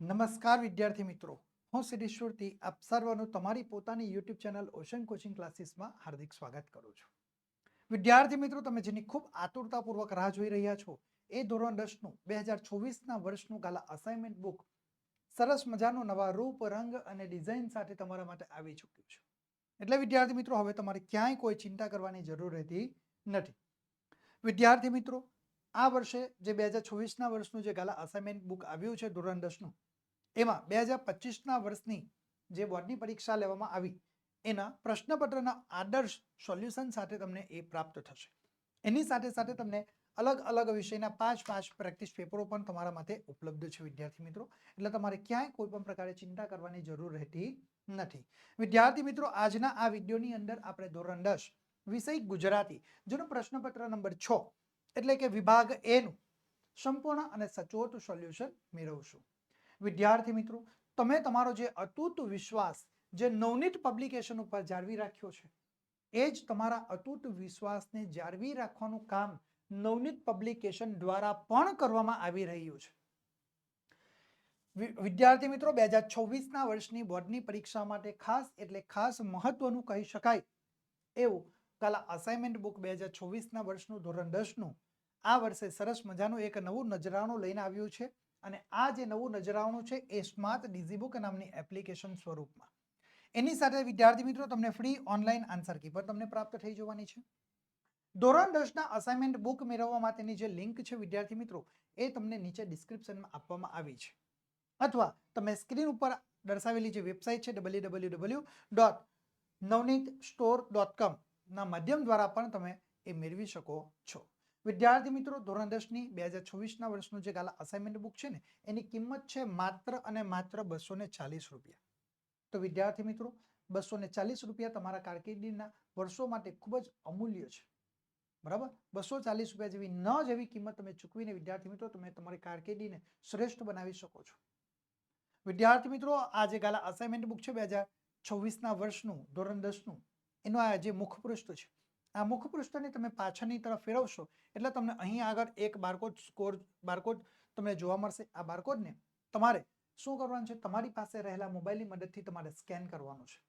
નમસ્કાર વિદ્યાર્થી મિત્રો. હું સિદ્ધેશ્વરથી આપ સર્વનું તમારી પોતાની યુટ્યુબ ચેનલ ઓશન કોચિંગ ક્લાસીસમાં હાર્દિક સ્વાગત કરું છું. વિદ્યાર્થી મિત્રો, તમે જેની ખૂબ આતુરતાપૂર્વક રાહ જોઈ રહ્યા છો, એ ધોરણ દસનું, બે હજાર ચોવીસના વર્ષનું ગાલા અસાઇનમેન્ટ બુક સરસ મજાનું નવા રૂપ, રંગ અને ડિઝાઇન સાથે તમારા માટે આવી ચૂક્યું છે. એટલે વિદ્યાર્થી મિત્રો, હવે તમારે ક્યાંય કોઈ ચિંતા કરવાની જરૂર રહેતી નથી. વિદ્યાર્થી મિત્રો, આ વર્ષે જે બે હજાર ચોવીસના વર્ષનું જે ગાલા અસાઇનમેન્ટ બુક આવ્યું છે ધોરણ દસનું એમાં બે હજાર પચીસના વર્ષની જે બોર્ડની પરીક્ષા લેવામાં આવી, એના પ્રશ્નપત્રના આદર્શ સોલ્યુશન સાથે તમને એ પ્રાપ્ત થશે. એની સાથે સાથે તમને અલગ અલગ વિષયના પાંચ પાંચ પ્રેક્ટિસ પેપરો પણ તમારા માટે ઉપલબ્ધ છે, વિદ્યાર્થી મિત્રો. એટલે તમારે ક્યાંય કોઈ પણ પ્રકારે ચિંતા કરવાની જરૂર રહેતી નથી. વિદ્યાર્થી મિત્રો, આજના આ વિડીયોની અંદર આપણે ધોરણ દસ વિષય ગુજરાતી, જેનો પ્રશ્નપત્ર નંબર છ એટલે કે વિભાગ એનું સંપૂર્ણ અને સચોટ સોલ્યુશન મેળવશું. વિદ્યાર્થી મિત્રો, તમે તમારો જે અતૂટ વિશ્વાસ, જે નવનીત પબ્લિકેશન ઉપર જાળવી રાખ્યો છે, એ જ તમારા અતૂટ વિશ્વાસને જાળવી રાખવાનું કામ નવનીત પબ્લિકેશન દ્વારા પણ કરવામાં આવી રહ્યું છે. વિદ્યાર્થી મિત્રો, બે હજાર છવ્વીસના વર્ષની બોર્ડની પરીક્ષા માટે ખાસ એટલે ખાસ મહત્વનું કહી શકાય એવું કાલા અસાઇનમેન્ટ બુક બે હજાર છવ્વીસના વર્ષનું ધોરણ દસનું, આ વર્ષે સરસ મજાનું એક નવું નજરાણું લઈને આવ્યું છે. અને આ જે નવું નજરાવણું છે એ સ્માર્ટ ડિઝીબુક નામની એપ્લિકેશન સ્વરૂપમાં. એની સાથે વિદ્યાર્થી મિત્રો, તમને ફ્રી ઓનલાઈન આન્સર કી પણ તમને પ્રાપ્ત થઈ જવાની છે. ધોરણ દસના અસાઇનમેન્ટ બુક મેળવવા માટેની જે લિંક છે વિદ્યાર્થી મિત્રો, એ તમને નીચે ડિસ્ક્રિપ્શનમાં આપવામાં આવી છે. અથવા તમે સ્ક્રીન ઉપર દર્શાવેલી જે વેબસાઇટ છે W W W dot Navneet store dot ના માધ્યમ દ્વારા પણ તમે એ મેળવી શકો છો. વિદ્યાર્થી મિત્રો, ધોરણ દસની બે હજાર છવ્વીસના વર્ષનું જે ગાલા અસાઇનમેન્ટ બુક છે ને, એની કિંમત છે માત્ર અને માત્ર બસો ચાલીસ રૂપિયા. તો વિદ્યાર્થી મિત્રો બસો ચાલીસ રૂપિયા તમારા કારકિર્દીના વર્ષો માટે ખૂબ જ અમૂલ્ય છે. બરાબર? બસો ચાલીસ રૂપિયા જેવી ન જેવી કિંમત તમે ચૂકવીને વિદ્યાર્થી મિત્રો, તમે તમારી કારકિર્દીને શ્રેષ્ઠ બનાવી શકો છો. વિદ્યાર્થી મિત્રો, આ જે ગાલા અસાઇનમેન્ટ બુક છે બે હજાર છવ્વીસના વર્ષનું, ધોરણ દસનું, એનું આ જે મુખપૃષ્ઠ છે આ મુખપૃષ્ઠને તમે પાછળની તરફ ફેરવશો, એટલે તમને અહીં આગળ એક બારકોડ સ્કોર બારકોડ તમને જોવા મળશે. આ બારકોડને તમારે શું કરવાનું છે? તમારી પાસે રહેલા મોબાઈલની મદદથી તમારે સ્કેન કરવાનું છે.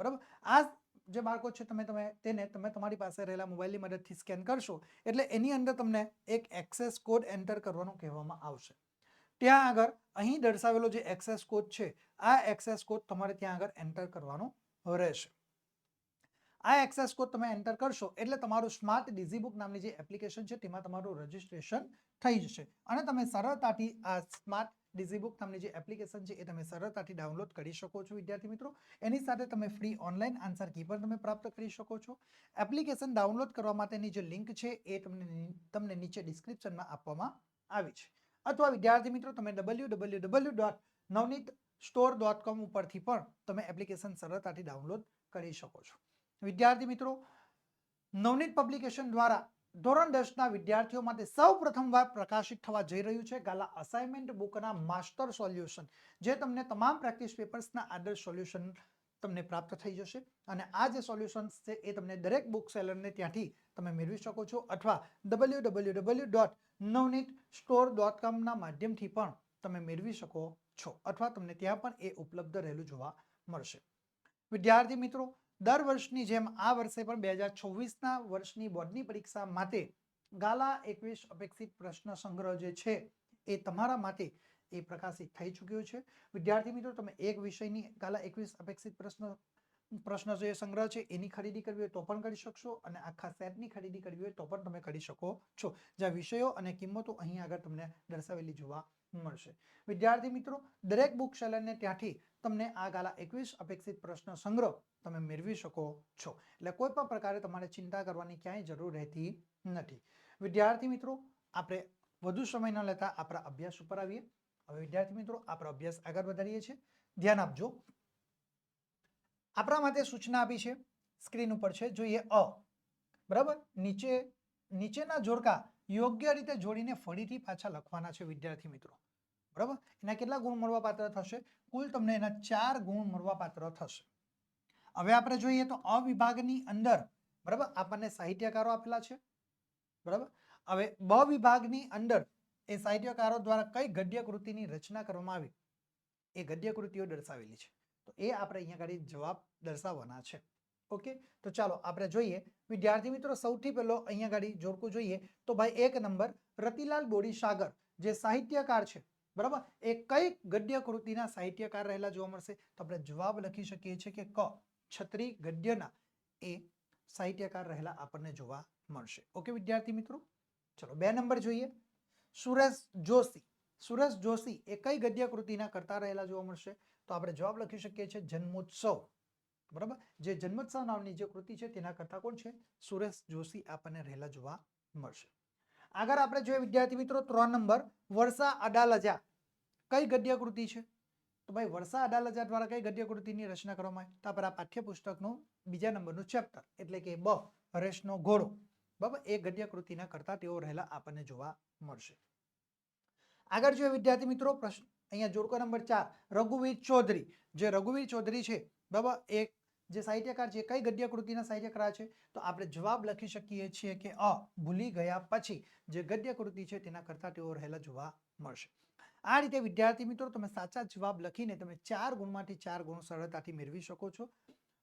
બરાબર? આ જે બારકોડ છે, તમે તમે તેને, તમે તમારી પાસે રહેલા મોબાઈલની મદદથી સ્કેન કરશો, એટલે એની અંદર તમને એક એક્સેસ કોડ એન્ટર કરવાનું કહેવામાં આવશે. ત્યાં આગળ અહીં દર્શાવેલો જે એક્સેસ કોડ છે, આ એક્સેસ કોડ તમારે ત્યાં આગળ એન્ટર કરવાનો રહેશે. આ એક્સેસ કોડ તમે એન્ટર કરશો એટલે તમારું સ્માર્ટ ડિઝીબુક નામની જે એપ્લિકેશન છે તેમાં તમારું રજિસ્ટ્રેશન થઈ જશે. અને તમે સરળતાથી આ સ્માર્ટ ડિઝીબુક નામની જે એપ્લિકેશન છે એ તમે સરળતાથી ડાઉનલોડ કરી શકો છો, વિદ્યાર્થી મિત્રો. એની સાથે તમે ફ્રી ઓનલાઈન આન્સર કી પણ તમે પ્રાપ્ત કરી શકો છો. એપ્લિકેશન ડાઉનલોડ કરવા માટેની જે લિંક છે એ તમને તમને નીચે ડિસ્ક્રિપ્શનમાં આપવામાં આવી છે. અથવા વિદ્યાર્થી મિત્રો, તમે W W W dot Navneet store dot com ઉપરથી પણ તમે એપ્લિકેશન સરળતાથી ડાઉનલોડ કરી શકો છો. વિદ્યાર્થી મિત્રો, નવનીત પબ્લિકેશન દ્વારા ધોરણ દસના વિદ્યાર્થીઓ માટે સૌ પ્રથમવાર પ્રકાશિત થવા જઈ રહ્યું છે ગાલા અસાઇનમેન્ટ બુકના માસ્ટર સોલ્યુશન જે તમને તમામ પ્રેક્ટિસ પેપર્સના આદર્શ સોલ્યુશન તમને પ્રાપ્ત થઈ જશે. અને આ જે સોલ્યુશન્સ છે એ તમને દરેક બુક સેલરને ત્યાંથી તમે મેળવી શકો છો અથવા W W W dot Navneet store dot કોમના માધ્યમથી પણ તમે મેળવી શકો છો અથવા તમને ત્યાં પણ એ ઉપલબ્ધ રહેલું જોવા મળશે. વિદ્યાર્થી મિત્રો દર વર્ષની જેમ આ વર્ષે પણ બે હજાર છવ્વીસના વર્ષની બોર્ડની પરીક્ષા માટે ગાલા એકવીસ અપેક્ષિત પ્રશ્ન સંગ્રહ જે છે એ તમારા માટે એ પ્રકાશિત થઈ ચૂક્યો છે. વિદ્યાર્થી મિત્રો, તમે એક વિષયની ગાલા એકવીસ અપેક્ષિત પ્રશ્ન પ્રશ્ન જે સંગ્રહ છે એની ખરીદી કરવી હોય તો પણ કરી શકશો અને આખા સેટની ખરીદી કરવી હોય તો પણ તમે કરી શકો છો. જ્યાં વિષયો અને કિંમતો અહીં આગળ તમને દર્શાવેલી જોવા મળશે. વિદ્યાર્થી મિત્રો, દરેક બુક સેલરને ત્યાંથી તમને આ ગાલા એકવીસ અપેક્ષિત પ્રશ્ન સંગ્રહ તમે મેળવી શકો છો. એટલે કોઈ પણ પ્રકારે તમારે ચિંતા કરવાની ક્યાંય જરૂર રહેતી નથી. વિદ્યાર્થી મિત્રો, આપણે વધુ સમય ન લેતા આપણા અભ્યાસ ઉપર આવીએ. હવે વિદ્યાર્થી મિત્રો, આપણો અભ્યાસ આગળ વધારીએ છીએ. ધ્યાન આપજો. આપણા માટે સૂચના આપી છે. સ્ક્રીન ઉપર છે. જોઈએ અ. બરાબર? નીચે, નીચેના જોડકા યોગ્ય રીતે જોડીને ફરીથી પાછા લખવાના છે વિદ્યાર્થી મિત્રો. બરાબર? એના કેટલા ગુણ મળવાપાત્ર થશે? કુલ તમને એના ચાર ગુણ મળવાપાત્ર થશે. હવે આપણે જોઈએ તો અ વિભાગની અંદર, બરાબર? આપણને સાહિત્યકારો આપેલા છે, બરાબર? હવે બ વિભાગની અંદર એ સાહિત્યકારો દ્વારા કઈ ગદ્ય કૃતિની રચના કરવામાં આવી? એ ગદ્ય કૃતિઓ દર્શાવેલી છે. તો એ આપણે અહીંયા આગળ જવાબ દર્શાવવાના છે. ઓકે? તો ચાલો આપણે જોઈએ. વિદ્યાર્થી મિત્રો, સૌથી પહેલો અહીંયા આગળ જોડકું જોઈએ તો ભાઈ એક નંબર રતિલાલ બોડી સાગર જે સાહિત્યકાર છે. બરાબર? એ કઈ ગદ્ય કૃતિના સાહિત્યકાર રહેલા જોવા મળશે? તો આપણે જવાબ લખી શકીએ છીએ કે ક, છત્રી ગદ્યના એ સાહિત્યકાર રહેલા આપણને જોવા મળશે. ઓકે વિદ્યાર્થી મિત્રો? ચલો, બે નંબર જોઈએ. સુરેશ જોશી. સુરેશ જોશી એ કઈ ગદ્ય કૃતિના કરતા રહેલા જોવા મળશે? તો આપણે જવાબ લખી શકીએ છીએ જન્મોત્સવ. બરાબર? જે જન્મોત્સવ નામની જે કૃતિ છે, તેના કરતા કોણ છે? સુરેશ જોશી આપણને રહેલા જોવા મળશે. આગળ આપણે જોઈએ વિદ્યાર્થી મિત્રો ત્રણ નંબર, વર્ષા અડાલજા. કઈ ગદ્યકૃતિ છે? તો ભાઈ વર્ષા અડાલજા દ્વારા કઈ ગદ્યકૃતિની રચના કરવામાં આવી? તો આપણે આ પાઠ્યપુસ્તકનું બીજા નંબરનું ચેપ્ટર એટલે કે બ, હરેશનો ઘોડો. બરાબર? એ ગદ્યકૃતિના કરતા તેઓ રહેલા આપણને જોવા મળશે. આગળ જોઈએ વિદ્યાર્થી મિત્રો પ્રશ્ન, અહીંયા જોડકો નંબર ચાર, રઘુવીર ચૌધરી. જે રઘુવીર ચૌધરી છે, બરાબર? એ જે સાહિત્યકાર છે કઈ ગદ્ય કૃતિના સાહિત્યકાર છે? તો આપણે જવાબ લખી શકીએ છીએ કે અ, ભૂલી ગયા પછી જે ગદ્ય કૃતિ છે તેના કરતા તેઓ રહેલા જોવા મળશે. આ રીતે વિદ્યાર્થી મિત્રો તમે સાચા જવાબ લખીને તમે ચાર ગુણમાંથી ચાર ગુણ સરળતાથી મેળવી શકો છો.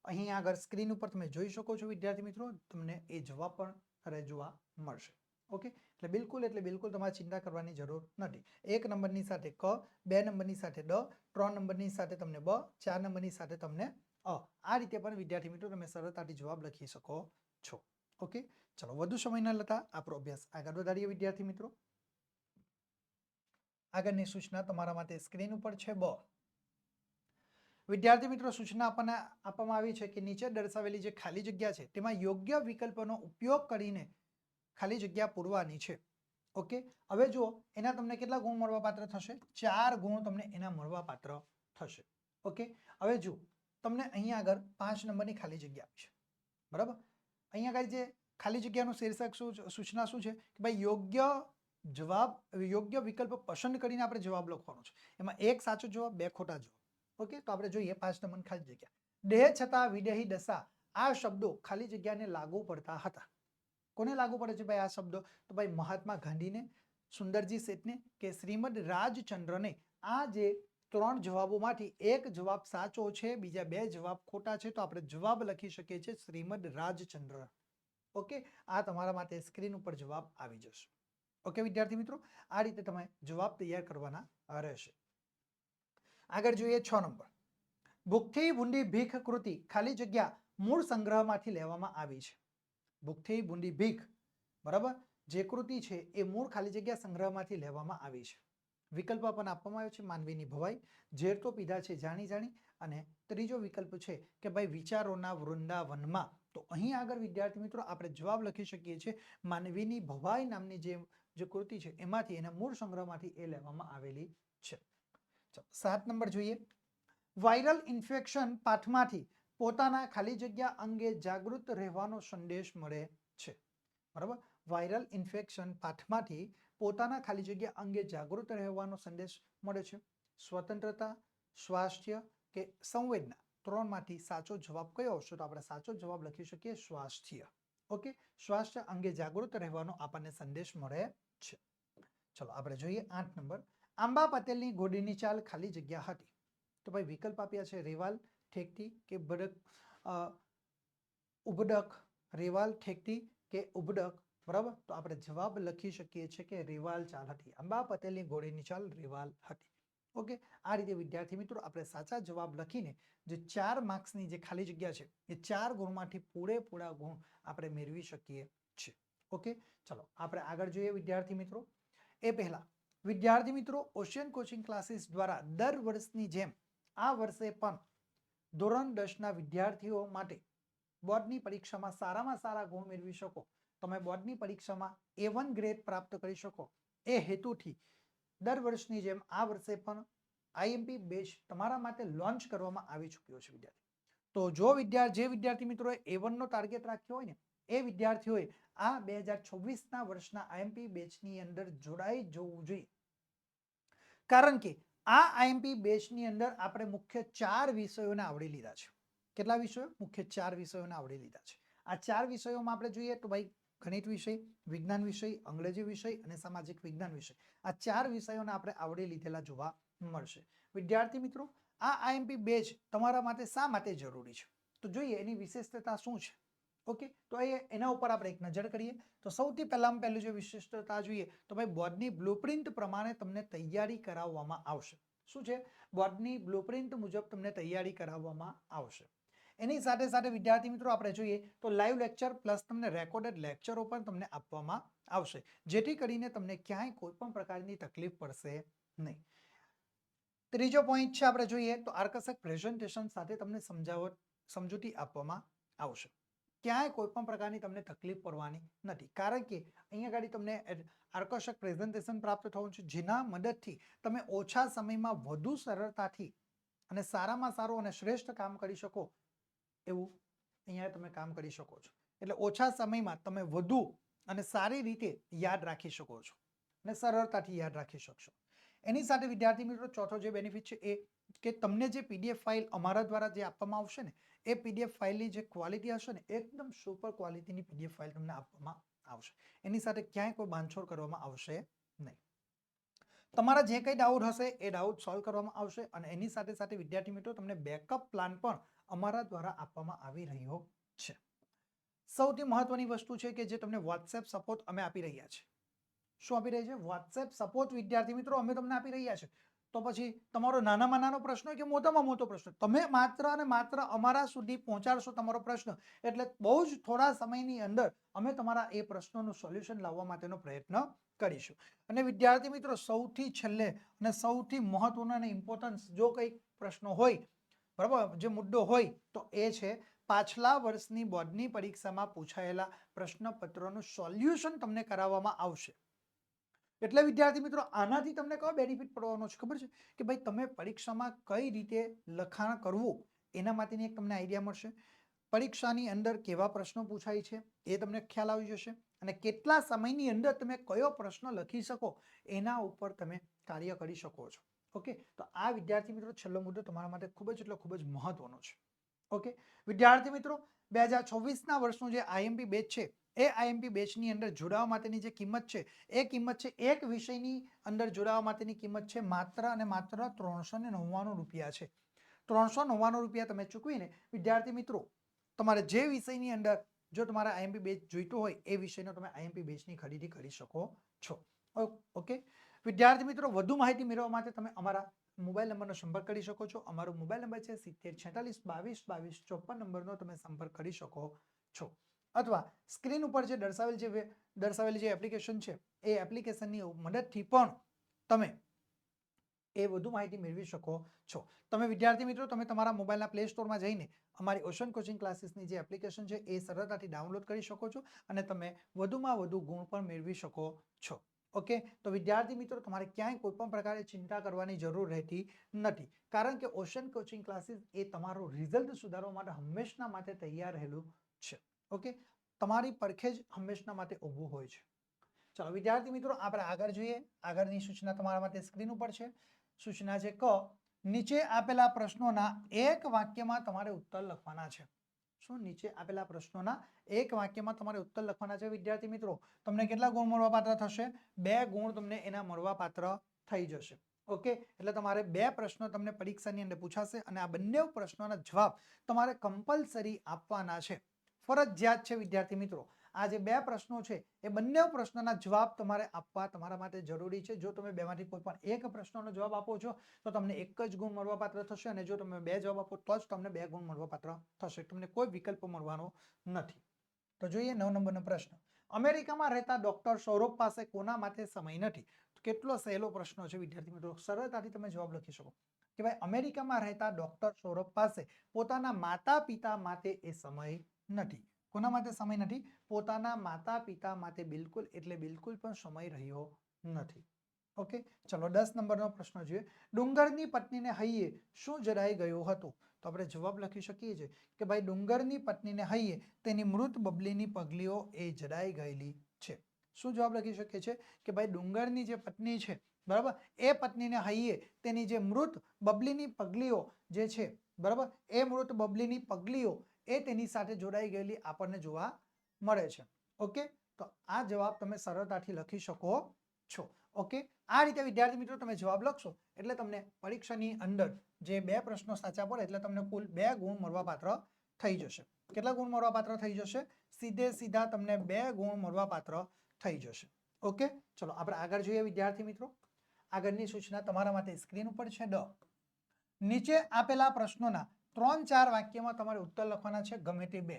અહીં આગળ સ્ક્રીન ઉપર તમે જોઈ શકો છો વિદ્યાર્થી મિત્રો, તમને એ જવાબ પણ જોવા મળશે. ઓકે? એટલે બિલકુલ એટલે બિલકુલ તમારે ચિંતા કરવાની જરૂર નથી. એક નંબરની સાથે ક, બે નંબરની સાથે ડ, ત્રણ નંબરની સાથે તમને બ, ચાર નંબરની સાથે તમને આ રીતે પણ વિદ્યાર્થી મિત્રો તમે સરળતાથી જવાબ લખી શકો છો. ઓકે? ચલો, વધુ સમય ન લેતા આપણો અભ્યાસ આગળ વધારીએ વિદ્યાર્થી મિત્રો. આગળની સૂચના તમારા માટે સ્ક્રીન ઉપર છે. બ. વિદ્યાર્થી મિત્રો, સૂચના આપણને આપવામાં આવી છે કે નીચે દર્શાવેલી જે ખાલી જગ્યા છે, તેમાં યોગ્ય વિકલ્પનો ઉપયોગ કરીને ખાલી જગ્યા પૂરવાની છે. ઓકે? હવે જુઓ, એના તમને કેટલા ગુણ મળવા પાત્ર થશે? ચાર ગુણ તમને એના મળવા પાત્ર થશે. ઓકે? હવે જુઓ તમને અહીંયા આગળ પાંચ નંબરની ખાલી જગ્યા આપી છે. બરાબર? અહીંયા આગળ જે ખાલી જગ્યાનું શીર્ષક શું સૂચના શું છે? કે ભાઈ યોગ્ય જવાબ, યોગ્ય વિકલ્પ પસંદ કરીને આપણે જવાબ લખવાનો છે. એમાં એક સાચો જવાબ, બે ખોટા જવાબ. ઓકે? તો આપણે જોઈએ પાંચ નંબરની ખાલી જગ્યા. દેહ છતાં વિદેહી દશા, આ શબ્દો ખાલી જગ્યાને લાગુ પડતા હતા. કોને લાગુ પડે છે ભાઈ આ શબ્દો? તો ભાઈ મહાત્મા ગાંધીને, સુંદરજી શેઠને કે શ્રીમદ રાજચંદ્રને આ જે ત્રણ જવાબોમાંથી એક જવાબ સાચો છે, બીજા બે જવાબ ખોટા છે, તો આપણે જવાબ લખી શકીએ છીએ શ્રીમદ રાજચંદ્ર. ઓકે? આ તમારા માટે સ્ક્રીન ઉપર જવાબ આવી જશે. ઓકે વિદ્યાર્થી મિત્રો? આ રીતે તમે જવાબ તૈયાર કરવાના રહેશે. આગળ જોઈએ છ નંબર. ભૂખથી ભૂંડી, ભીખ, કૃતિ ખાલી જગ્યા મૂળ સંગ્રહમાંથી લેવામાં આવી છે. ભૂખથી ભૂંડી, ભીખ, બરાબર? જે કૃતિ છે એ મૂળ ખાલી જગ્યા સંગ્રહમાંથી લેવામાં આવી છે. વિકલ્પ પણ આપવામાં આવ્યો છે માનવીની ભવાઈ ઝેર તો પીધા છે, જાણી જાણી. અને ત્રીજો વિકલ્પ છે કે ભાઈ વિચારોના વૃંદાવનમાં, તો અહીં આગળ વિદ્યાર્થી મિત્રો આપણે જવાબ લખી શકીએ છીએ માનવીની ભવાઈ નામની જે જે કૃતિ છે, એમાંથી, એના મૂળ સંગ્રહમાંથી એ લેવામાં આવેલી છે. સાત નંબર જોઈએ. વાયરલ ઇન્ફેક્શન પાઠમાંથી પોતાના ખાલી જગ્યા અંગે જાગૃત રહેવાનો સંદેશ મળે છે. બરાબર? વાયરલ ઇન્ફેક્શન પાઠમાંથી પોતાના ખાલી જગ્યા અંગે જાગૃત રહેવાનો સંદેશ મળે છે. સ્વતંત્રતા, સ્વાસ્થ્ય કે સંવેદના ત્રણમાંથી સાચો જવાબ કયો હશે તો આપણે સાચો જવાબ લખી શકીએ સ્વાસ્થ્ય. ઓકે સ્વાસ્થ્ય અંગે જાગૃત રહેવાનો આપણને સંદેશ મળે છે. ચલો, આપણે જોઈએ આઠ નંબર. આંબા પટેલની ઘોડીની ચાલ ખાલી જગ્યા હતી. તો ભાઈ વિકલ્પ આપ્યા છે રેવાલ, ઠેકતી કે બડક ઉબડક? રેવાલ, ઠેકતી કે ઉબડક? બરાબર? તો આપણે જવાબ લખી શકીએ છીએ કે રેવાલ ચાલ હતી. અંબા પટેલની ઘોડીની ચાલ રેવાલ હતી. ઓકે? આ રીતે વિદ્યાર્થી મિત્રો આપણે સાચા જવાબ લખીને જે ચાર માર્ક્સની જે ખાલી જગ્યા છે, એ ચાર ગુણમાંથી પૂરેપૂરા ગુણ આપણે મેળવી શકીએ છીએ. ઓકે? ચલો, આપણે આગળ જોઈએ વિદ્યાર્થી મિત્રો. એ પહેલા, વિદ્યાર્થી મિત્રો, ઓશિયન કોચિંગ ક્લાસીસ દ્વારા દર વર્ષની જેમ આ વર્ષે પણ ધોરણ દસના વિદ્યાર્થીઓ માટે બોર્ડની પરીક્ષામાં સારામાં સારા ગુણ મેળવી શકો. તમે બોર્ડની પરીક્ષામાં એ વન ગ્રેડ પ્રાપ્ત કરી શકો. એ હેતુથી દર વર્ષની જેમ આ વર્ષે પણ આઈએમપી બેચ તમારા માટે લોન્ચ કરવામાં આવી ચૂક્યો છે, વિદ્યાર્થી. તો જો વિદ્યાર્થી જે વિદ્યાર્થી મિત્રોએ એ વનનો ટાર્ગેટ રાખ્યો હોય ને, એ વિદ્યાર્થીઓએ આ બે હજાર છવ્વીસના વર્ષના આઈએમપી બેચની અંદર જોડાઈ જવું જોઈએ. કારણ કે આ આઈએમપી બેચની અંદર આપણે મુખ્ય ચાર વિષયોને આવડી લીધા છે. કેટલા વિષયો? મુખ્ય ચાર વિષયોને આવડી લીધા છે. આ ચાર વિષયોમાં આપણે જોઈએ તો ભાઈ ગણિત વિષય, વિજ્ઞાન વિષય, અંગ્રેજી વિષય અને સામાજિક વિજ્ઞાન વિષય. આ ચાર વિષયોને આપણે આવડી લીધેલા જોવા મળશે. વિદ્યાર્થી મિત્રો, આ આઈએમપી બેચ તમારા માટે શા માટે જરૂરી છે? તો જોઈએ એની વિશેષતા શું છે? ઓકે, તો એ એના ઉપર આપણે એક નજર કરીએ. તો સૌથી પહેલામાં પહેલું જે વિશિષ્ટતા જોઈએ, તો ભાઈ બોર્ડની બ્લુપ્રિન્ટ પ્રમાણે તમને તૈયારી કરાવવામાં આવશે. શું છે? બોર્ડની બ્લુપ્રિન્ટ મુજબ તમને તૈયારી કરાવવામાં આવશે. એની સાથે સાથે, વિદ્યાર્થી મિત્રો, આપણે જોઈએ તો લાઈવ લેક્ચર પ્લસ તમને રેકોર્ડેડ લેક્ચરો પણ તમને આપવામાં આવશે. જેથી કરીને તમને ક્યાંય કોઈ પણ પ્રકારની તકલીફ પડશે નહીં. ત્રીજો પોઈન્ટ છે આપણે જોઈએ તો આકર્ષક પ્રેઝન્ટેશન સાથે તમને સમજાવટ, સમજૂતી આપવામાં આવશે. ક્યાંય કોઈ પણ પ્રકારની તમને તકલીફ પડવાની નથી. કારણ કે અહીંયા આગળ તમને આકર્ષક પ્રેઝન્ટેશન પ્રાપ્ત થવું છે. જેના મદદથી તમે ઓછા સમયમાં વધુ સરળતાથી અને સારામાં સારું અને શ્રેષ્ઠ કામ કરી શકો એવું અહીંયા તમે કામ કરી શકો છો. એટલે ઓછા સમયમાં તમે વધુ અને સારી રીતે યાદ રાખી શકો છો અને સરળતાથી યાદ રાખી શકશો. એની સાથે વિદ્યાર્થી મિત્રો ચોથો જે બેનિફિટ છે એ કે તમને જે પીડીએફ ફાઇલ અમારા દ્વારા જે આપવામાં આવશે ને, એ પીડીએફ ફાઇલની જે ક્વોલિટી હશે ને, એકદમ સુપર ક્વોલિટીની પીડીએફ ફાઇલ તમને આપવામાં આવશે. એની સાથે ક્યાંય કોઈ બાંધછોડ કરવામાં આવશે નહીં. તમારા જે કંઈ ડાઉટ હશે એ ડાઉટ સોલ્વ કરવામાં આવશે અને એની સાથે સાથે વિદ્યાર્થી મિત્રો તમને બેકઅપ પ્લાન પણ અમારા દ્વારા આપવામાં આવી રહ્યો છે. સૌથી મહત્વની વસ્તુ છે કે જે તમને વોટ્સએપ સપોર્ટ અમે આપી રહ્યા છે શું આપી રહ્યા છે? વોટ્સએપ સપોર્ટ વિદ્યાર્થી મિત્રો અમે તમને આપી રહ્યા છે. તો પછી તમારો નાનામાં નાનો પ્રશ્ન કે મોટામાં મોટો પ્રશ્ન? તમે માત્ર અને માત્ર અમારા સુધી પહોંચાડશો તમારો પ્રશ્ન. એટલે બહુ જ થોડા સમયની અંદર અમે તમારા એ પ્રશ્નોનું સોલ્યુશન લાવવા માટેનો પ્રયત્ન કરીશું. અને વિદ્યાર્થી મિત્રો, સૌથી છેલ્લે અને સૌથી મહત્વનો અને ઇમ્પોર્ટન્સ જો કંઈક પ્રશ્નો હોય બરાબર? જે મુદ્દો હોય તો એ છે, પાછલા વર્ષની બોર્ડની પરીક્ષામાં પૂછાયેલા પ્રશ્નપત્રોનું સોલ્યુશન તમને કરાવવામાં આવશે. એટલે વિદ્યાર્થી મિત્રો, આનાથી તમને કયો બેનિફિટ પડવાનો છે? ખબર છે? કે ભાઈ, તમે પરીક્ષામાં કઈ રીતે લખાણ કરવું, એના માટેની એક તમને આઈડિયા મળશે. પરીક્ષાની અંદર કેવા પ્રશ્નો પૂછાય છે, એ તમને ખ્યાલ આવી જશે. અને કેટલા સમયની અંદર તમે કયો પ્રશ્ન લખી શકો, એના ઉપર તમે કાર્ય કરી શકો છો. ઓકે તો આ વિદ્યાર્થી મિત્રો છેલ્લો મુદ્દો તમારા માટે ખૂબ જ એટલે ખૂબ જ મહત્વનો છે. ઓકે વિદ્યાર્થી મિત્રો, બે હજાર છવ્વીસના વર્ષનું જે આઈએમપી બેચ છે, એ આઈએમપી બેચની અંદર જોડાવા માટેની જે કિંમત છે, એ કિંમત છે એક વિષયની અંદર જોડાવા માટેની કિંમત છે માત્ર અને માત્ર ત્રણસો ને નવ્વાણું રૂપિયા છે. ત્રણસો નવ્વાણું રૂપિયા તમે ચૂકવીને વિદ્યાર્થી મિત્રો, તમારે જે વિષયની અંદર જો તમારે આઈએમપી બેચ જોઈતો હોય, એ વિષયનો તમે આઈએમપી બેચની ખરીદી કરી શકો છો. ઓકે વિદ્યાર્થી મિત્રો, વધુ માહિતી મેળવવા માટે તમે અમારા મોબાઈલ નંબરનો સંપર્ક કરી શકો છો. અમારો મોબાઈલ નંબર છે સિત્તેર છેતાલીસ બાવીસ બાવીસ ચોપન નંબરનો તમે સંપર્ક કરી શકો છો. અથવા સ્ક્રીન ઉપર જે દર્શાવેલ જે દર્શાવેલી જે એપ્લિકેશન છે, એ એપ્લિકેશનની મદદથી પણ તમે એ વધુ માહિતી મેળવી શકો છો. તમે વિદ્યાર્થી મિત્રો, તમે તમારા મોબાઈલના પ્લે સ્ટોરમાં જઈને અમારી ઓશન કોચિંગ ક્લાસીસની જે એપ્લિકેશન છે, એ સરળતાથી ડાઉનલોડ કરી શકો છો અને તમે વધુમાં વધુ ગુણ પણ મેળવી શકો છો. ઓકે? તો વિદ્યાર્થી મિત્રો, તમારે ક્યાંય કોઈ પણ પ્રકારે ચિંતા કરવાની જરૂર રહેતી નથી. કારણ કે ઓશન કોચિંગ ક્લાસીસ એ તમારું રિઝલ્ટ સુધારવા માટે હંમેશના માટે તૈયાર રહેલું છે. ઓકે? તમારી પરખે જ હંમેશના માટે ઊભું હોય છે. ચાલો, વિદ્યાર્થી મિત્રો, આપણે આગળ જોઈએ. આગળની સૂચના તમારા માટે સ્ક્રીન ઉપર છે. સૂચના છે ક. નીચે આપેલા પ્રશ્નોના એક વાક્યમાં તમારે ઉત્તર લખવાના છે. શું નીચે આપેલા પ્રશ્નોના એક વાક્યમાં તમારે ઉત્તર લખવાના છે, વિદ્યાર્થી મિત્રો. તમને કેટલા ગુણ મળવાપાત્ર થશે? બે ગુણ તમને એના મળવાપાત્ર થઈ જશે. ઓકે? એટલે તમારે બે પ્રશ્નો તમને પરીક્ષાની અંદર પૂછાશે અને આ બંને પ્રશ્નોના જવાબ તમારે કમ્પલસરી આપવાના છે. ફરજિયાત છે, વિદ્યાર્થી મિત્રો. આ જે બે પ્રશ્નો છે, એ બંને પ્રશ્નોના જવાબ તમારે આપવા તમારા માટે જરૂરી છે. જો તમે બેમાંથી કોઈ પણ એક પ્રશ્નનો જવાબ આપો છો, તો તમને એક જ ગુણ મળવાપાત્ર થશે અને જો તમે બે જવાબ આપો, તો જ તમને બે ગુણ મળવાપાત્ર થશે. તમને કોઈ વિકલ્પ મળવાનો નથી. તો જોઈએ નવ નંબરનો પ્રશ્ન. અમેરિકામાં રહેતા ડોક્ટર સૌરભ પાસે કોના માટે સમય નથી? કેટલો સહેલો પ્રશ્ન છે, વિદ્યાર્થી મિત્રો. સરળતાથી તમે જવાબ લખી શકો. કે ભાઈ, અમેરિકામાં રહેતા ડોક્ટર સૌરભ પાસે પોતાના માતા પિતા માટે એ સમય નથી. કોના માટે સમય નથી? પોતાના માતા પિતા માટે બિલકુલ, એટલે બિલકુલ પણ સમય રહ્યો નથી. ઓકે? ચલો, દસ નંબરનો પ્રશ્ન જોઈએ. ડુંગરની પત્નીને હૈયે શું જડાઈ ગયું હતું? તો આપણે જવાબ લખી શકીએ છીએ કે ભાઈ, ડુંગરની પત્નીને હૈયે તેની મૃત બબલીની પગલીઓ એ જડાઈ ગયેલી છે. શું જવાબ લખી શકીએ છીએ? કે ભાઈ, ડુંગરની જે પત્ની છે, બરાબર? એ પત્નીને હૈયે તેની જે મૃત બબલીની પગલીઓ જે છે, બરાબર? એ મૃત બબલીની પગલીઓ એ તેની સાથે જોડાઈ ગયેલી આપણને જોવા મળે છે. ઓકે? તો આ જવાબ તમે સરળતાથી લખી શકો છો. ઓકે? આ રીતે, વિદ્યાર્થી મિત્રો, તમે જવાબ લખશો એટલે તમને પરીક્ષાની અંદર જે બે પ્રશ્નો સાચા પડે એટલે તમને કુલ બે ગુણ મળવાપાત્ર થઈ જશે. કેટલા ગુણ મળવાપાત્ર થઈ જશે? સીધે સીધા તમને બે ગુણ મળવાપાત્ર થઈ જશે. ઓકે? ચલો, આપણે આગળ જોઈએ, વિદ્યાર્થી મિત્રો. આગળની સૂચના તમારા માટે સ્ક્રીન ઉપર છે. ડ. નીચે આપેલા પ્રશ્નોના ત્રણ ચાર વાક્યમાં તમારે ઉત્તર લખવાના છે, ગમે તે બે.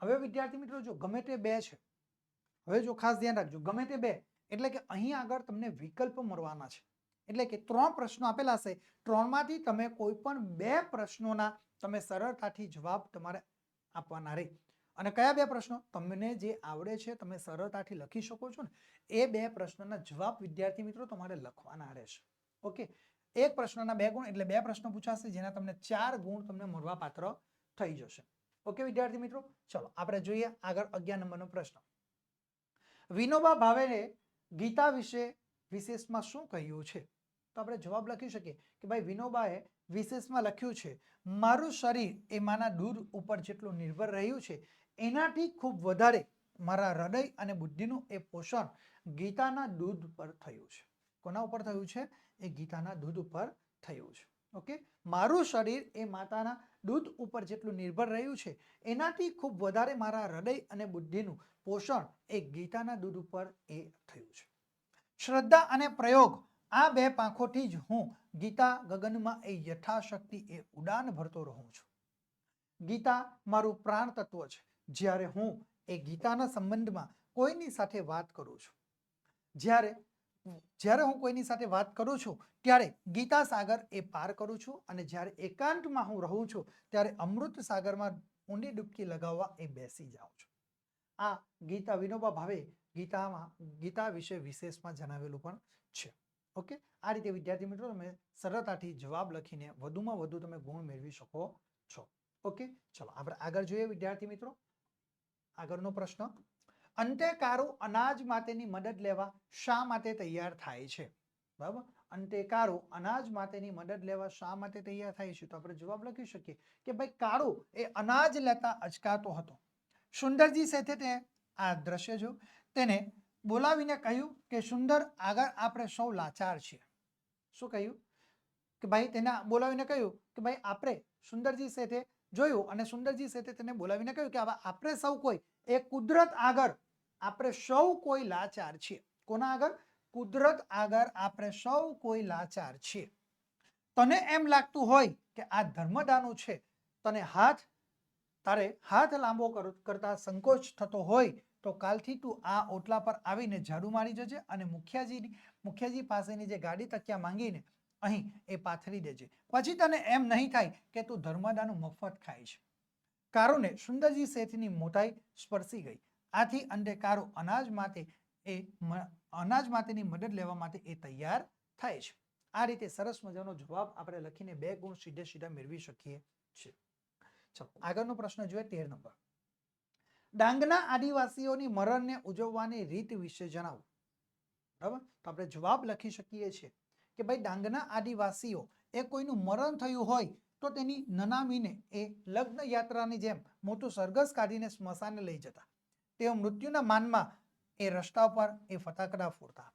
હવે વિદ્યાર્થી મિત્રો, જો ગમે તે બે છે, હવે જો ખાસ ધ્યાન રાખજો, ગમે તે બે, એટલે કે અહીં આગળ તમને વિકલ્પ મળવાના છે. એટલે કે ત્રણ પ્રશ્નો આપેલા હશે, ત્રણમાંથી તમે કોઈ પણ બે પ્રશ્નોના તમે સરળતાથી જવાબ તમારે આપવાના રહે અને કયા બે પ્રશ્નો? તમને જે આવડે છે, તમે સરળતાથી લખી શકો છો ને. એ બે પ્રશ્નોના જવાબ વિદ્યાર્થી મિત્રો, તમારે લખવાના રહેશે. ઓકે? એક પ્રશ્નના બે ગુણ એટલે બે પ્રશ્નો પૂછાશે, જેના તમને ચાર ગુણ તમને મળવાપાત્ર થઈ જશે. ઓકે, વિદ્યાર્થી મિત્રો? ચલો, આપણે જોઈએ આગળ અગિયાર નંબરનો પ્રશ્ન. વિનોબા ભાવેને ગીતા વિશે વિશેષમાં શું કહ્યું છે? તો આપણે જવાબ લખી શકીએ કે ભાઈ, વિનોબાએ વિશેષમાં લખ્યું છે, મારું શરીર એ માના દૂધ ઉપર જેટલું નિર્ભર રહ્યું છે, એનાથી ખૂબ વધારે મારા હૃદય અને બુદ્ધિનું એ પોષણ ગીતાના દૂધ પર થયું છે. કોના ઉપર થયું છે? એ ગીતાના દૂધ ઉપર થયું છે. ઓકે? મારું શરીર એ માતાના દૂધ ઉપર જેટલું નિર્ભર રહ્યું છે, એનાથી ખૂબ વધારે મારા હૃદય અને બુદ્ધિનું પોષણ એ ગીતાના દૂધ ઉપર એ થયું છે. શ્રદ્ધા અને પ્રયોગ, આ બે પાંખોથી જ હું ગીતા ગગનમાં એ યથાશક્તિ એ ઉડાન ભરતો રહું છું. ગીતા મારું પ્રાણ તત્વ છે. જ્યારે હું એ ગીતાના સંબંધમાં કોઈની સાથે વાત કરું છું, જ્યારે જ્યારે હું કોઈની સાથે વાત કરું છું, ત્યારે ગીતા સાગર એ પાર કરું છું અને જ્યારે એકાંતમાં હું રહું છું, ત્યારે અમૃત સાગરમાં ઊંડી ડૂબકી લગાવવા એ બેસી જાઉં છું. આ ગીતા વિનોબા ભાવે ગીતામાં, ગીતા વિશે વિશેષમાં જણાવેલું પણ છે. ઓકે? આ રીતે, વિદ્યાર્થી મિત્રો, તમે સરળતાથી જવાબ લખીને વધુમાં વધુ તમે ગુણ મેળવી શકો છો. ઓકે? ચલો, આપણે આગળ જોઈએ વિદ્યાર્થી મિત્રો. આગળનો પ્રશ્ન. અંતે કારો અનાજ માટેની મદદ લેવા શા માટે તૈયાર થાય છે? બરાબર? અંતે કારો અનાજ માટેની મદદ લેવા શા માટે તૈયાર થાય છે? તો આપણે જવાબ લખી શકીએ કે ભાઈ કારો એ અનાજ લેતા અચકાતો હતો. સુંદરજી સાથે તે આ દ્રશ્ય જો તેને બોલાવીને કહ્યું કે, સુંદર, આગળ આપણે સૌ લાચાર છીએ. શું કહ્યું? કે ભાઈ તેના બોલાવીને કહ્યું કે, ભાઈ, આપણે સુંદરજી સાથે જોયું અને સુંદરજી સાથે તેને બોલાવીને કહ્યું કે આપણે સૌ કોઈ એ કુદરત આગળ આપણે સૌ કોઈ લાચાર છીએ. કોના આગળ? કુદરત આગળ આપણે સૌ કોઈ લાચાર છીએ. તને એમ લાગતું હોય કે આ ધર્મદાનું છે, તને હાથ, તારે હાથ લાંબો કર- કરતા સંકોચ થતો હોય તો કાલથી તું આ ઓટલા પર આવીને ઝાડુ મારી જજે અને મુખિયાજીની, મુખિયાજી પાસેની જે ગાડી તકિયા માંગીને અહીં એ પાથરી દેજે. પછી તને એમ નહીં થાય કે તું ધર્મદાનું મફત ખાય છે કારણે સુંદરજી શેઠની મોટાઈ સ્પર્શી ગઈ. આથી અંડેકારો અનાજ માટે એ અનાજ માટેની મદદ લેવા માટે એ તૈયાર થાય છે. આ રીતે સરસ મજાનો જવાબ આપણે લખીને બે ગુણ સીધે સીધા મેળવી શકીએ છીએ. આગળનો પ્રશ્ન જોઈએ તેર નંબર. ડાંગના આદિવાસીઓની મરણને ઉજવવાની રીત વિશે જણાવો. બરાબર? તો આપણે જવાબ લખી શકીએ છીએ કે ભાઈ, ડાંગના આદિવાસીઓ એ કોઈનું મરણ થયું હોય તો તેની નનામીને એ લગ્ન યાત્રાની જેમ મોટું સરઘસ કાઢીને સ્મશાને લઈ જતા. તેઓ મૃત્યુના માનમાં એ રસ્તા પર એ ફટાકડા ફોડતા.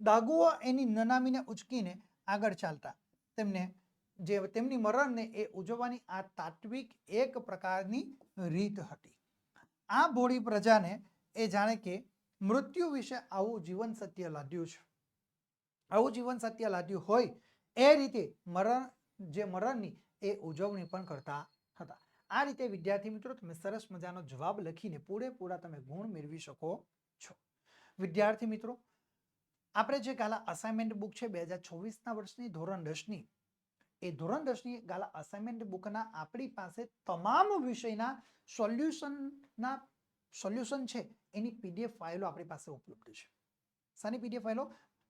ડાગુઓ એની નનામીને ઉચકીને આગળ ચાલતા. તેમને જે તેમની મરણને એ ઉજવવાની આ તાત્વિક એક પ્રકારની રીત હતી. આ ભોળી પ્રજાને એ જાણે કે મૃત્યુ વિશે આવું જીવન સત્ય લાદ્યું છે. આવું જીવન સત્ય લાદ્યું હોય એ રીતે મરણ, જે મરણની એ ઉજવણી પણ કરતા હતા. આ રીતે વિદ્યાર્થી મિત્રો તમે સરસ મજાનો જવાબ લખીને પૂરેપૂરા તમે ગુણ મેળવી શકો છો. વિદ્યાર્થી મિત્રો, આપણે જે ગાલા અસાઇનમેન્ટ બુક છે બે હજાર ચોવીસના વર્ષની ધોરણ દસની, એ ધોરણ દસની ગાલા અસાઇનમેન્ટ બુકના આપણી પાસે તમામ વિષયના સોલ્યુશનના સોલ્યુશન છે, એની પીડીએફ ફાઇલો આપણી પાસે ઉપલબ્ધ છે. શાની પીડીએફ ફાઇલો?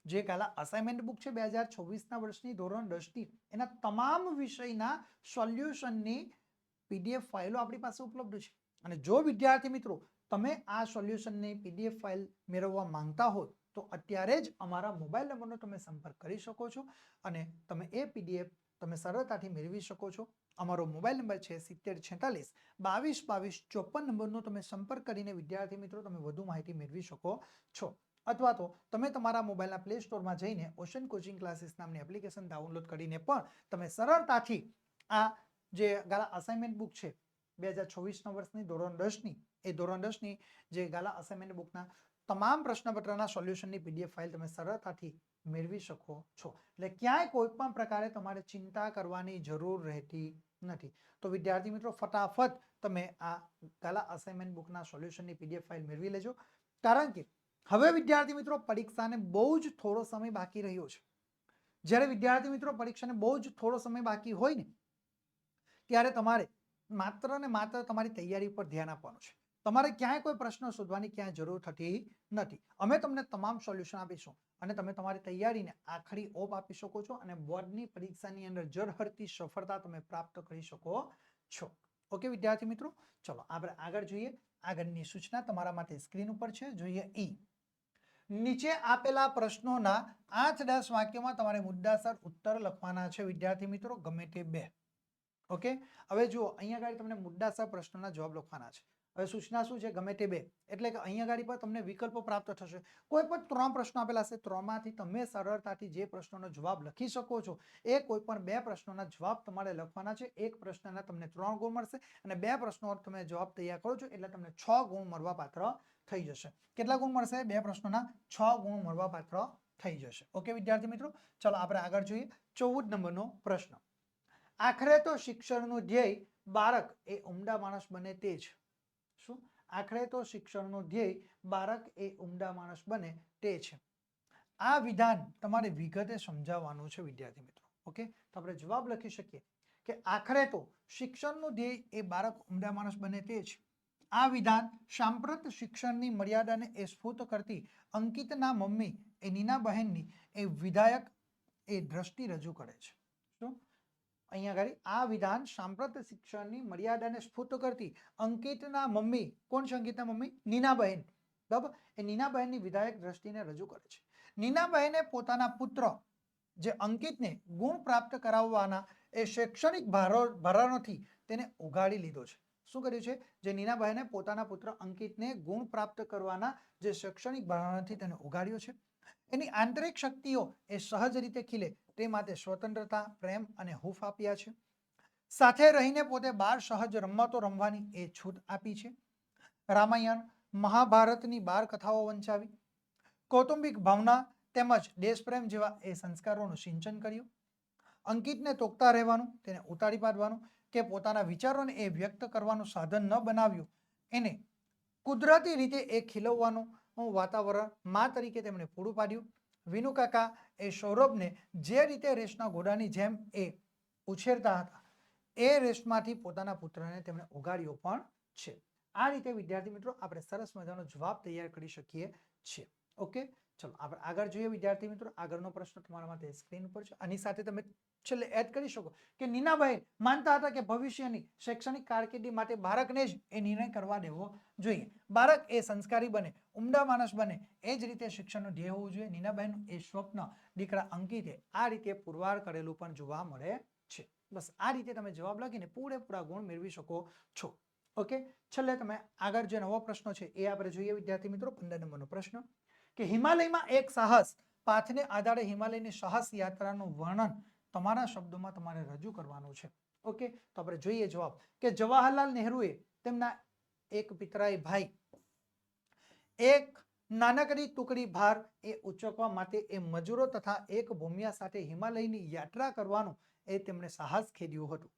જે કાલા અસાઇનમેન્ટ બુક છે બે હજાર ચોવીસના વર્ષની ધોરણ દસની, એના તમામ વિષયના સોલ્યુશનની પીડીએફ ફાઇલો આપણી પાસે ઉપલબ્ધ છે. અને જો વિદ્યાર્થી મિત્રો, તમે આ સોલ્યુશનની પીડીએફ ફાઇલ મેળવવા માંગતા હો તો અત્યારે જ અમારા મોબાઈલ નંબરનો તમે સંપર્ક કરી શકો છો અને તમે એ પીડીએફ તમે સરળતાથી મેળવી શકો છો. અમારો મોબાઈલ નંબર છે સિત્તેર છેતાલીસ બાવીસ બાવીસ ચોપન નંબરનો તમે સંપર્ક કરીને વિદ્યાર્થી મિત્રો, તમે વધુ માહિતી મેળવી શકો છો. અથવા તો તમે તમારા મોબાઈલના પ્લે સ્ટોરમાં જઈને ઓશન કોચિંગ ક્લાસીસ નામની એપ્લિકેશન ડાઉનલોડ કરીને પણ તમે સરળતાથી આ જે ગાલા અસાઇનમેન્ટ બુક છે, બે હજાર ચોવીસના વર્ષની ધોરણ દસની, એ ધોરણ દસની જે ગાલા અસાઇનમેન્ટ બુકના તમામ પ્રશ્નપત્રના સોલ્યુશનની પીડીએફ ફાઇલ તમે સરળતાથી મેળવી શકો છો. એટલે ક્યાંય કોઈ પણ પ્રકારે તમારે ચિંતા કરવાની જરૂર રહેતી નથી. તો વિદ્યાર્થી મિત્રો, ફટાફટ તમે આ ગાલા અસાઇનમેન્ટ બુકના સોલ્યુશનની પીડીએફ ફાઇલ મેળવી લેજો. કારણ કે હવે વિદ્યાર્થી મિત્રો, પરીક્ષાને બહુ જ થોડો સમય બાકી રહ્યો છે. જ્યારે વિદ્યાર્થી મિત્રો, પરીક્ષાને બહુ જ થોડો સમય બાકી હોય ને ત્યારે તમારે માત્ર ને માત્ર તમારી તૈયારી પર ધ્યાન આપવાનું છે. તમારે ક્યાંય કોઈ પ્રશ્ન શોધવાની ક્યાંય જરૂર થતી નથી. અમે તમને તમામ સોલ્યુશન આપીશું અને તમે તમારી તૈયારીને આખરી ઓપ આપી શકો છો અને બોર્ડની પરીક્ષાની અંદર જરહરતી સફળતા તમે પ્રાપ્ત કરી શકો છો. ઓકે વિદ્યાર્થી મિત્રો? ચલો, આપણે આગળ જોઈએ. આગળની સૂચના તમારા માટે સ્ક્રીન ઉપર છે. જોઈએ ઈ નીચે આપેલા પ્રશ્નોના આઠ દસ વાક્યોમાં તમારે મુદ્દાસર ઉત્તર લખવાના છે. વિદ્યાર્થી મિત્રો, ગમે તે બે. ઓકે? હવે જુઓ અહીંયા આગળ તમને મુદ્દાસર પ્રશ્નોના જવાબ લખવાના છે. હવે સૂચના શું છે? ગમે તે બે. એટલે કે અહીંયા આગળ પર તમને વિકલ્પો પ્રાપ્ત થશે. કોઈ પણ ત્રણ પ્રશ્નો આપેલા હશે, ત્રણમાંથી તમે સરળતાથી જે પ્રશ્નોનો જવાબ લખી શકો છો, એ કોઈ પણ બે પ્રશ્નોના જવાબ તમારે લખવાના છે. એક પ્રશ્નના તમને ત્રણ ગુણ મળશે અને બે પ્રશ્નો તમે જવાબ તૈયાર કરો છો, એટલે તમને છ ગુણ મળવા પાત્ર થઈ જશે. કેટલા ગુણ મળશે? બે પ્રશ્નોના છ ગુણ મળવા પાત્ર થઈ જશે. ઓકે, વિદ્યાર્થી મિત્રો? ચલો, આપણે આગળ જોઈએ. ચૌદ નંબરનો પ્રશ્ન. આખરે તો શિક્ષણનું ધ્યેય બાળક એ ઉમદા માણસ બને તે જ. શું? આખરે તો શિક્ષણનું ધ્યેય બાળક એ ઉમદા માણસ બને તે છે આ વિધાન તમારે વિગતે સમજાવવાનું છે, વિદ્યાર્થી મિત્રો. ઓકે? તો આપણે જવાબ લખી શકીએ કે આખરે તો શિક્ષણનું ધ્યેય એ બાળક ઉમદા માણસ બને તે છે આ વિધાન સાંપ્રત શિક્ષણની મર્યાદાને એ સ્ફૂર્ત કરતી અંકિતના મમ્મી એ નીના બહેનની એ વિધાયક એ દ્રષ્ટિ રજૂ કરે છે. શું? અહીંયા આગળ આ વિધાન સાંપ્રત શિક્ષણની મર્યાદાને સ્ફૂર્ત કરતી અંકિતના મમ્મી, કોણ છે અંકિતના મમ્મી? નીનાબહેન. બરાબર? એ નીનાબહેનની વિધાયક દ્રષ્ટિને રજૂ કરે છે. નીનાબહેને પોતાના પુત્ર, જે અંકિતને ગુણ પ્રાપ્ત કરાવવાના એ શૈક્ષણિક ભારો ભારાનોથી તેને ઉગાડી લીધો છે. શું કર્યું છે? જે નીનાબહેને પોતાના પુત્ર અંકિતને ગુણ પ્રાપ્ત કરવાના જે શૈક્ષણિક ભારાનોથી તેને ઉગાડ્યો છે. એની આંતરિક શક્તિઓ એ સહજ રીતે ખીલે. તે માટે સ્વતંત્રતા, પ્રેમ અને હૂફ આપ્યા છે. સાથે રહીને પોતે બાર સહજ રમતો રમવાની એ છૂટ આપી છે. રામાયણ મહાભારતની બાર કથાઓ વંચાવી. કૌટુંબિક ભાવના તેમજ દેશપ્રેમ જેવા એ સંસ્કારોનું સિંચન કર્યું. અંકિતને તોકતા રહેવાનું, તેને ઉતારી પાડવાનું કે પોતાના વિચારોને એ વ્યક્ત કરવાનું સાધન ન બનાવ્યું એને કુદરતી રીતે એ ખીલવવાનું વાતાવરણ મા તરીકે તેમણે પૂરું પાડ્યું. વિનુ કાકા એ સૌરભને જે રીતે રેસના ઘોડાની જેમ એ ઉછેરતા હતા, એ રેસમાંથી પોતાના પુત્રને તેમણે ઉગાડ્યો પણ છે. આ રીતે વિદ્યાર્થી મિત્રો, આપણે સરસ મજાનો જવાબ તૈયાર કરી શકીએ છીએ. ઓકે? ચલો આપણે આગળ જોઈએ વિદ્યાર્થી મિત્રો, આગળનો પ્રશ્ન તમારા માટે સ્ક્રીન પર છે. આની સાથે તમે છેલ્લે એડ કરી શકો કે નીનાભાઈ માનતા હતા કે ભવિષ્યની શૈક્ષણિક કારકિર્દી માટે બાળકને જ એ નિર્ણય કરવા દેવો જોઈએ. બાળક એ સંસ્કારી બને, ઉમદા માણસ બને, એ જ રીતે શિક્ષણનું ધ્યેય હોવું જોઈએ. નીનાબહેન એ સ્વપ્ન દીકરા અંકિતે આ રીતે પુરવાર કરેલું પણ જોવા મળે છે. બસ આ રીતે તમે જવાબ લખીને પૂરેપૂરા ગુણ મેળવી શકો છો. ઓકે? છેલ્લે તમે આગળ જે નવો પ્રશ્ન છે એ આપણે જોઈએ વિદ્યાર્થી મિત્રો, પંદર નંબરનો પ્રશ્ન. કે હિમાલયમાં એક સાહસ, પાથને આધારે હિમાલયની સાહસ યાત્રાનું વર્ણન તમારા શબ્દોમાં તમારે રજૂ કરવાનું છે. ઓકે? તો આપણે જોઈએ જવાબ. કે જવાહરલાલ નહેરુએ તેમના એક પિતરાય ભાઈ, એક નાનકડી ટુકડી ભાર એ ઉચકવા માટે એ મજૂરો તથા એક ભૂમિયા સાથે હિમાલયની યાત્રા કરવાનું એ તેમણે સાહસ ખેડ્યું હતું.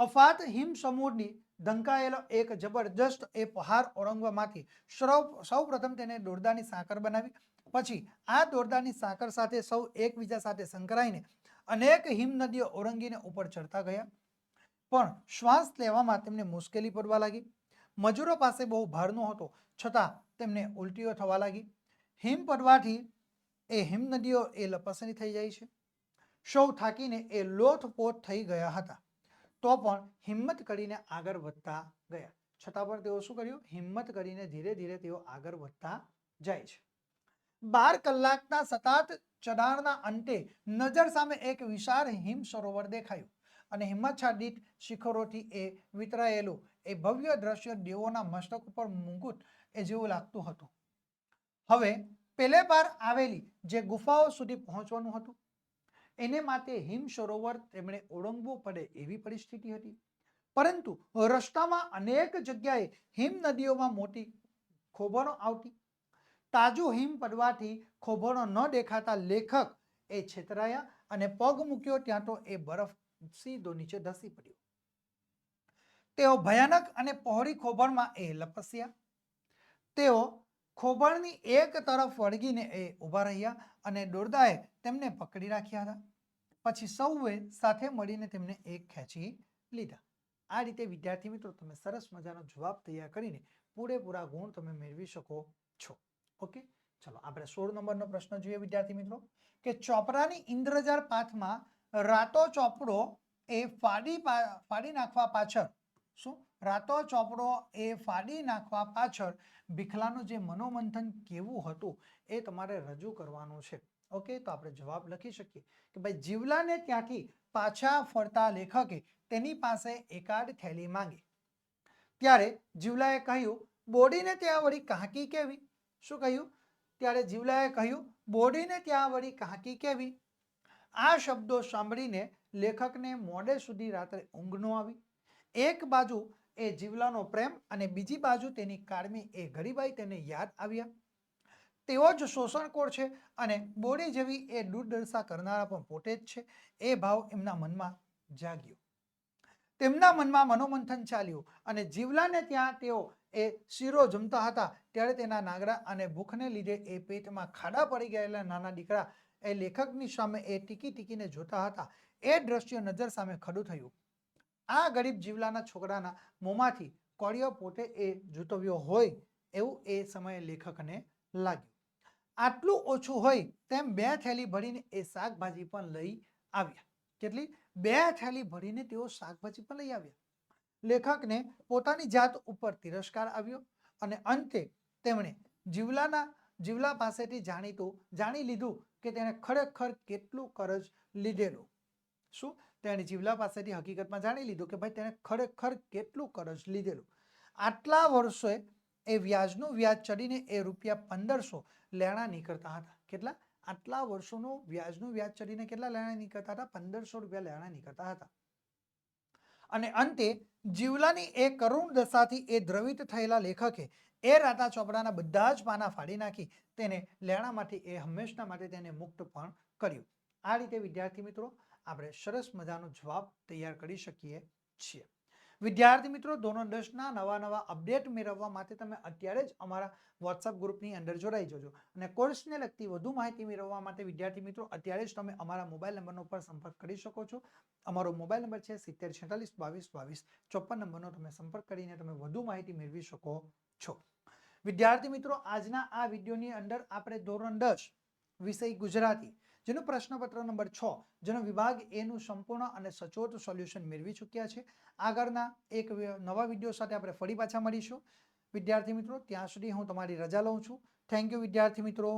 અફાત હિમ સમૂહની ધંકાયેલો એક જબરજસ્ત એ પહાર ઓળંગવામાંથી સૌ સૌપ્રથમ તેને દોરદાની સાંકર બનાવી. પછી આ દોરદાની સાંકર સાથે સૌ એકબીજા સાથે સંકળાઈને અનેક હિમ નદીઓ ઓળંગીને ઉપર ચડતા ગયા. પણ શ્વાસ લેવામાં તેમને મુશ્કેલી પડવા લાગી. મજૂરો પાસે બહુ ભાર હતો છતાં તેમને ઉલટીઓ થવા લાગી. હિમ પડવાથી એ હિમ નદીઓ એ લપસણી થઈ જાય છે. સૌ થાકીને એ લોથપોથ થઈ ગયા હતા. તો પણ હિંમત કરીને આગળ વધતા ગયા. છતાં પણ તેઓ શું કર્યું? હિંમત કરીને ધીરે ધીરે તેઓ આગળ વધતા જાય છે. બાર કલાકના સતત ચઢાણના અંતે નજર સામે એક વિશાળ હિમ સરોવર દેખાયું અને હિમચ્છાદિત શિખરોથી એ વિતરાયેલું, એ ભવ્ય દ્રશ્ય દેવોના મસ્તક ઉપર મુકુટ એ જેવું લાગતું હતું. હવે પેલે પાર આવેલી જે ગુફાઓ સુધી પહોંચવાનું હતું એને માટે હિમ સરોવર તેમણે ઓળંગવું પડે એવી પરિસ્થિતિ હતી. પરંતુ રસ્તામાં અનેક જગ્યાએ હિમ નદીઓમાં મોટી ખોભણો આવતી. તાજું હિમ પડવાથી ખોભણો ન દેખાતા લેખક એ છેતરાયા અને પગ મૂક્યો ત્યાં તો એ બરફ સીધો નીચે ધસી પડ્યો. તેઓ ભયાનક અને પહોળી ખોભણમાં એ લપસ્યા. તેઓ ખોભણની એક તરફ વળગીને એ ઊભા રહ્યા અને દોરદાએ તેમને પકડી રાખ્યા હતા. પછી સૌએ સાથે મળીને તેમને એક ખેંચી લીધા. આ રીતે, વિદ્યાર્થી મિત્રો, તમે સરસ મજાનો જવાબ તૈયાર કરીને પૂરેપૂરા ગુણ તમે મેળવી શકો છો. ઓકે? ચલો, આપણે સોળ નંબરનો પ્રશ્ન જોઈએ, વિદ્યાર્થી મિત્રો. કે ચોપરાની ઇન્દ્રજાળ પાથમાં રાતો ચોપડો એ ફાડી ફાડી નાખવા પાછળ, શું? રાતો ચોપડો એ ફાડી નાખવા પાછળ ભીખલાનું જે મનોમંથન કેવું હતું એ તમારે રજૂ કરવાનું છે. ઓકે, તો આપણે જવાબ લખી શકીએ કે ભાઈ જીવલાને ત્યાંથી પાછા ફરતા લેખકે તેની પાસે એકાદ થેલી માંગી. ત્યારે જીવલાએ કહ્યું, બોડીને ત્યાં વળી કાંકી કેવી? શું કહ્યું? ત્યારે જીવલાએ કહ્યું, બોડીને ત્યાં વળી કાંકી કેવી? આ શબ્દો સાંભળીને લેખકને મોડે સુધી રાત્રે ઊંઘ ન આવી. એક બાજુ એ જીવલાનો પ્રેમ અને બીજી બાજુ તેની કાળમી એ ગરીબાઈ તેને યાદ આવ્યા. તેઓ જ શોષણખોર છે અને બોડી જેવી એ દુર્દશા કરનારા પણ પોતે જ છે. એ ભાવ એમના મનમાં જાગ્યો. તેમના મનમાં મનોમંથન ચાલ્યું અને જીવલાને ત્યાં તેઓ એ શીરો જમતા હતા. ત્યારે તેના નાગરા અને ભૂખને લીધે એ પેટમાં ખાડા પડી ગયેલા નાના દીકરા એ લેખકની સામે એ ટીકી ટીકીને જોતા હતા. એ દ્રશ્ય નજર સામે ખડું થયું. આ ગરીબ જીવલાના છોકરાના મોંમાંથી કોળિયો પોતે એ જૂતવ્યો હોય એવું એ સમયે લેખકને લાગ્યું. આટલું ઓછું હોય તેમ બે થેલી ભરીને એ શાકભાજી પણ લઈ આવ્યા. કેટલી? બે થેલી ભરીને તેઓ શાકભાજી પણ લઈ આવ્યા. લેખકને પોતાની જાત ઉપર તિરસ્કાર આવ્યો અને અંતે તેમણે જીવલાના, જીવલા પાસેથી જાણીતું, જાણી લીધું કે તેણે ખરેખર કેટલું કરજ લીધેલું. શું? તેણે જીવલા પાસેથી હકીકતમાં જાણી લીધું કે ભાઈ, તેણે ખરેખર કેટલું કરજ લીધેલું. આટલા વર્ષોએ એ વ્યાજનું વ્યાજ ચડીને એ રૂપિયા પંદરસો લેણા નીકળતા હતા. કેટલા? આટલા વર્ષોનું વ્યાજનું વ્યાજ ચડીને કેટલા લેણા નીકળતા હતા? પંદરસો રૂપિયા લેણા નીકળતા હતા. અને અંતે જીવલાની એ કરુણ દશાથી એ દ્રવિત થયેલા લેખકે એ રાતા ચોપડાના બધા જ પાના ફાડી નાખી તેને લેણામાંથી એ હંમેશના માટે તેને મુક્ત પણ કર્યું. આ રીતે વિદ્યાર્થી મિત્રો, આપણે સરસ મજાનો જવાબ તૈયાર કરી શકીએ છીએ. વિદ્યાર્થી મિત્રો, ધોરણ દસના નવા નવા અપડેટ મેળવવા માટે તમે અત્યારે જ અમારા વોટ્સઅપ ગ્રુપની અંદર જોડાઈ જજો. અને કોર્સને લગતી વધુ માહિતી મેળવવા માટે વિદ્યાર્થી મિત્રો, અત્યારે જ તમે અમારા મોબાઈલ નંબરનો પર સંપર્ક કરી શકો છો. અમારો મોબાઈલ નંબર છે સિત્તેર છેતાલીસ બાવીસ બાવીસ. ચોપન નંબરનો તમે સંપર્ક કરીને તમે વધુ માહિતી મેળવી શકો છો. વિદ્યાર્થી મિત્રો, આજના આ વિડીયોની અંદર આપણે ધોરણ દસ વિષય ગુજરાતી જેનો પ્રશ્નપત્ર નંબર છ, જેનો વિભાગ એનું સંપૂર્ણ અને સચોટ સોલ્યુશન મેળવી ચૂક્યા છે. આગળના એક નવા વીડિયો સાથે આપણે ફરી પાછા મળીશું. વિદ્યાર્થી મિત્રો, ત્યાં સુધી હું તમારી રજા લઉં છું. થેન્ક યુ વિદ્યાર્થી મિત્રો.